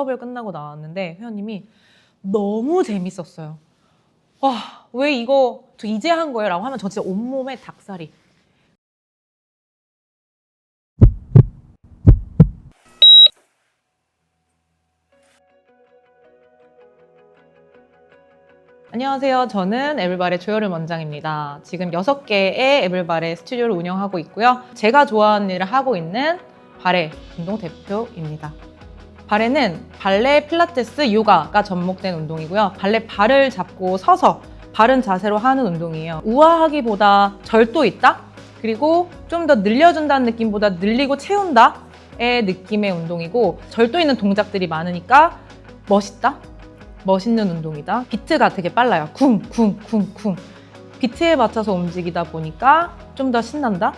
수업을 끝나고 나왔는데 회원님이 너무 재밌었어요. 와, 왜 이거 저 이제 한 거예요? 라고 하면 저 진짜 온몸에 닭살이. 안녕하세요. 저는 에블바의 조여름 원장입니다. 지금 6개의 에블바의 스튜디오를 운영하고 있고요. 제가 좋아하는 일을 하고 있는 바레 운동 대표입니다. 바레는 발레, 필라테스, 요가가 접목된 운동이고요. 발레 발을 잡고 서서 바른 자세로 하는 운동이에요. 우아하기보다 절도 있다? 그리고 좀 더 늘려준다는 느낌보다 늘리고 채운다 의 느낌의 운동이고 절도 있는 동작들이 많으니까 멋있다? 멋있는 운동이다. 비트가 되게 빨라요. 쿵, 쿵, 쿵, 쿵. 비트에 맞춰서 움직이다 보니까 좀 더 신난다.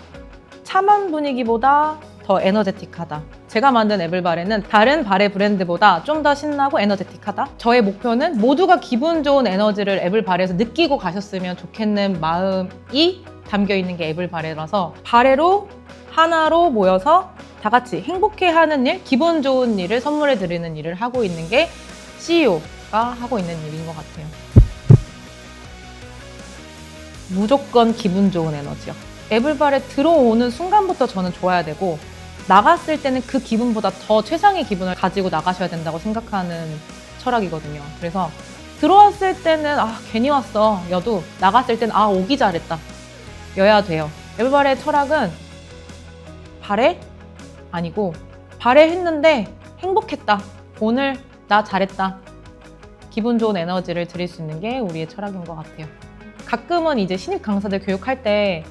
참한 분위기보다 더 에너제틱하다. 제가 만든 에블바레는 다른 바레 브랜드보다 좀 더 신나고 에너제틱하다. 저의 목표는 모두가 기분 좋은 에너지를 에블바레에서 느끼고 가셨으면 좋겠는 마음이 담겨 있는 게 에블바레라서 바레로 하나로 모여서 다 같이 행복해하는 일, 기분 좋은 일을 선물해 드리는 일을 하고 있는 게 CEO가 하고 있는 일인 것 같아요. 무조건 기분 좋은 에너지요. 에블발에 들어오는 순간부터 저는 좋아야 되고 나갔을 때는 그 기분보다 더 최상의 기분을 가지고 나가셔야 된다고 생각하는 철학이거든요. 그래서 들어왔을 때는 아 괜히 왔어 여도 나갔을 때는 아 오기 잘했다 여야 돼요. 에블발의 철학은 발에 아니고 발에 했는데 행복했다. 오늘 나 잘했다. 기분 좋은 에너지를 드릴 수 있는 게 우리의 철학인 것 같아요. 가끔은 이제 신입 강사들 교육할 때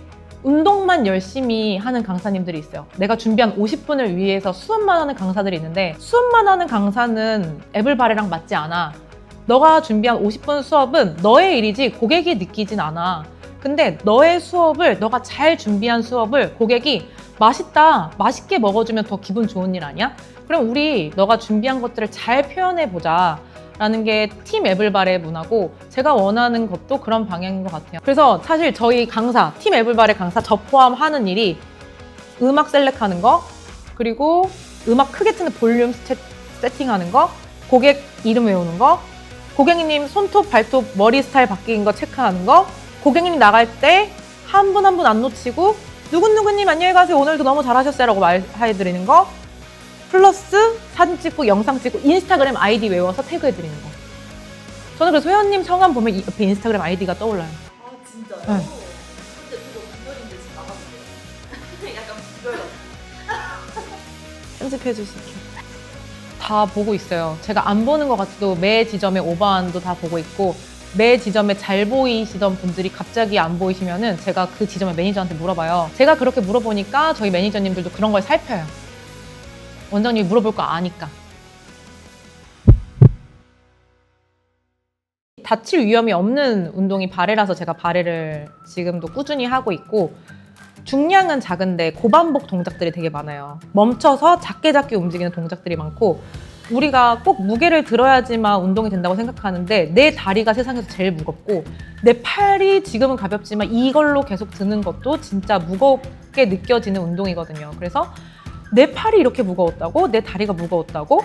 운동만 열심히 하는 강사님들이 있어요. 내가 준비한 50분을 위해서 수업만 하는 강사들이 있는데 수업만 하는 강사는 애블바레랑 맞지 않아. 너가 준비한 50분 수업은 너의 일이지 고객이 느끼진 않아. 근데 너의 수업을 너가 잘 준비한 수업을 고객이 맛있다, 맛있게 먹어주면 더 기분 좋은 일 아니야? 그럼 우리 너가 준비한 것들을 잘 표현해 보자. 라는 게팀 에블바의 문화고 제가 원하는 것도 그런 방향인 것 같아요. 그래서 사실 저희 강사, 팀 에블바의 강사 저 포함하는 일이 음악 셀렉하는 거, 그리고 음악 크게 트는 볼륨 세- 세팅하는 거, 고객 이름 외우는 거, 고객님 손톱, 발톱, 머리 스타일 바뀐 거 체크하는 거, 고객님 나갈 때 한 분 한 분 안 놓치고 누군누구님 안녕히 가세요. 오늘도 너무 잘하셨어요. 라고 말해드리는 거. 플러스 사진 찍고 영상 찍고 인스타그램 아이디 외워서 태그해드리는 거. 저는 그래서 회원님 성함 보면 이 옆에 인스타그램 아이디가 떠올라요. 아 진짜요? 네. 근데 그거 비결인데 지금 나가는데 약간 비결 편집해 주실게요. 다 보고 있어요. 제가 안 보는 것 같아도 매 지점에 오버한도 다 보고 있고 매 지점에 잘 보이시던 분들이 갑자기 안 보이시면은 제가 그 지점의 매니저한테 물어봐요. 제가 그렇게 물어보니까 저희 매니저님들도 그런 걸 살펴요. 원장님이 물어볼 거 아니까. 다칠 위험이 없는 운동이 바레라서 제가 바레를 지금도 꾸준히 하고 있고 중량은 작은데 고반복 동작들이 되게 많아요. 멈춰서 작게 작게 움직이는 동작들이 많고 우리가 꼭 무게를 들어야지만 운동이 된다고 생각하는데 내 다리가 세상에서 제일 무겁고 내 팔이 지금은 가볍지만 이걸로 계속 드는 것도 진짜 무겁게 느껴지는 운동이거든요. 그래서 내 팔이 이렇게 무거웠다고 내 다리가 무거웠다고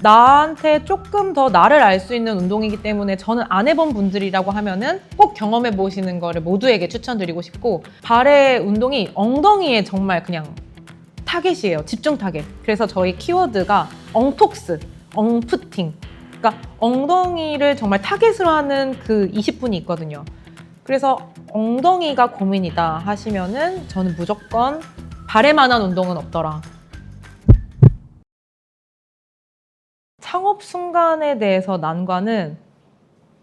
나한테 조금 더 나를 알 수 있는 운동이기 때문에 저는 안 해본 분들이라고 하면은 꼭 경험해 보시는 거를 모두에게 추천드리고 싶고 발의 운동이 엉덩이에 정말 그냥 타겟이에요. 집중 타겟. 그래서 저희 키워드가 엉톡스, 엉푸팅. 그러니까 엉덩이를 정말 타겟으로 하는 그 20분이 있거든요. 그래서 엉덩이가 고민이다 하시면은 저는 무조건 발에 만한 운동은 없더라. 창업 순간에 대해서 난관은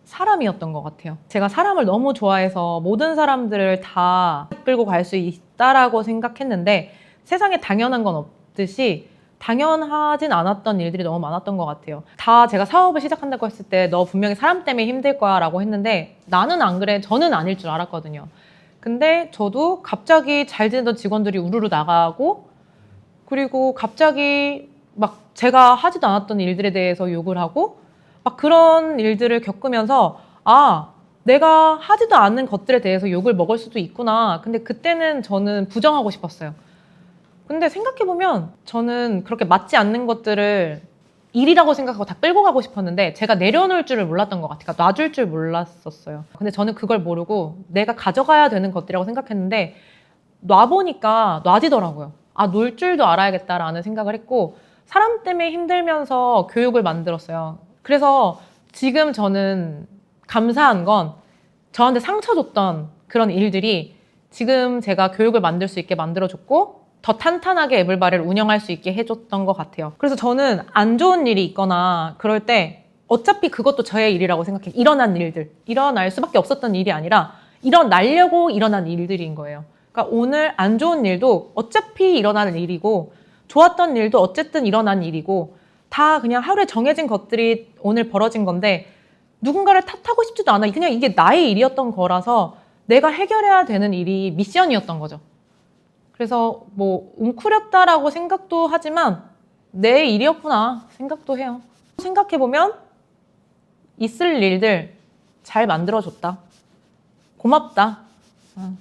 사람이었던 것 같아요. 제가 사람을 너무 좋아해서 모든 사람들을 다 끌고 갈 수 있다라고 생각했는데 세상에 당연한 건 없듯이 당연하진 않았던 일들이 너무 많았던 것 같아요. 다 제가 사업을 시작한다고 했을 때 너 분명히 사람 때문에 힘들 거야 라고 했는데 나는 안 그래. 저는 아닐 줄 알았거든요. 근데 저도 갑자기 잘 지내던 직원들이 우르르 나가고 그리고 갑자기 막 제가 하지도 않았던 일들에 대해서 욕을 하고 막 그런 일들을 겪으면서 아 내가 하지도 않는 것들에 대해서 욕을 먹을 수도 있구나. 근데 그때는 저는 부정하고 싶었어요. 근데 생각해보면 저는 그렇게 맞지 않는 것들을 일이라고 생각하고 다 끌고 가고 싶었는데 제가 내려놓을 줄을 몰랐던 것 같아요. 놔줄 줄 몰랐었어요. 근데 저는 그걸 모르고 내가 가져가야 되는 것들이라고 생각했는데 놔보니까 놔지더라고요. 아, 놀 줄도 알아야겠다라는 생각을 했고 사람 때문에 힘들면서 교육을 만들었어요. 그래서 지금 저는 감사한 건 저한테 상처 줬던 그런 일들이 지금 제가 교육을 만들 수 있게 만들어줬고 더 탄탄하게 애블바를 운영할 수 있게 해줬던 것 같아요. 그래서 저는 안 좋은 일이 있거나 그럴 때 어차피 그것도 저의 일이라고 생각해요. 일어난 일들. 일어날 수밖에 없었던 일이 아니라 일어나려고 일어난 일들인 거예요. 그러니까 오늘 안 좋은 일도 어차피 일어나는 일이고 좋았던 일도 어쨌든 일어난 일이고 다 그냥 하루에 정해진 것들이 오늘 벌어진 건데 누군가를 탓하고 싶지도 않아. 그냥 이게 나의 일이었던 거라서 내가 해결해야 되는 일이 미션이었던 거죠. 그래서 뭐 웅크렸다라고 생각도 하지만 내 일이었구나 생각도 해요. 생각해 보면 있을 일들 잘 만들어줬다. 고맙다. 어.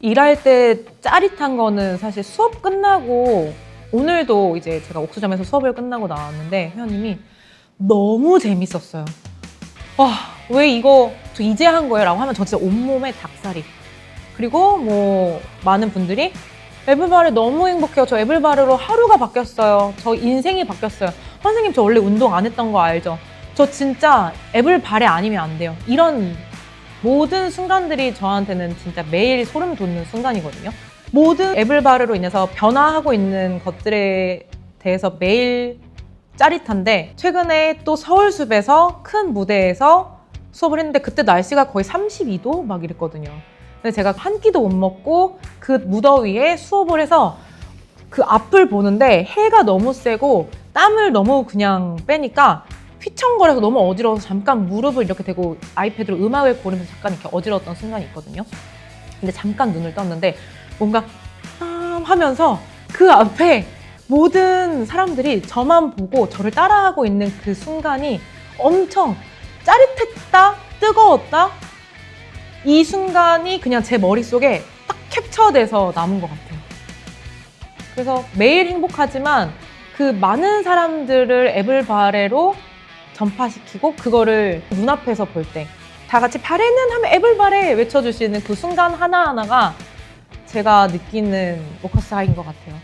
일할 때 짜릿한 거는 사실 수업 끝나고 오늘도 이제 제가 옥수점에서 수업을 끝나고 나왔는데 회원님이 너무 재밌었어요. 와, 왜 이거 저 이제 한 거예요? 라고 하면 저 진짜 온몸에 닭살이. 그리고 뭐 많은 분들이 에블바레 너무 행복해요. 저 에블바레로 하루가 바뀌었어요. 저 인생이 바뀌었어요. 선생님 저 원래 운동 안 했던 거 알죠? 저 진짜 에블바레 아니면 안 돼요. 이런 모든 순간들이 저한테는 진짜 매일 소름 돋는 순간이거든요. 모든 에블바르로 인해서 변화하고 있는 것들에 대해서 매일 짜릿한데 최근에 또 서울숲에서 큰 무대에서 수업을 했는데 그때 날씨가 거의 32도 막 이랬거든요. 근데 제가 한 끼도 못 먹고 그 무더위에 수업을 해서 그 앞을 보는데 해가 너무 세고 땀을 너무 그냥 빼니까 휘청거려서 너무 어지러워서 잠깐 무릎을 이렇게 대고 아이패드로 음악을 고르면서 잠깐 이렇게 어지러웠던 순간이 있거든요. 근데 잠깐 눈을 떴는데 뭔가 아 하면서 그 앞에 모든 사람들이 저만 보고 저를 따라하고 있는 그 순간이 엄청 짜릿했다, 뜨거웠다. 이 순간이 그냥 제 머릿속에 딱 캡처돼서 남은 것 같아요. 그래서 매일 행복하지만 그 많은 사람들을 애블바레로 전파시키고 그거를 눈앞에서 볼 때 다 같이 바레는 하면 애블바레 외쳐주시는 그 순간 하나하나가 제가 느끼는 포커스 하인 것 같아요.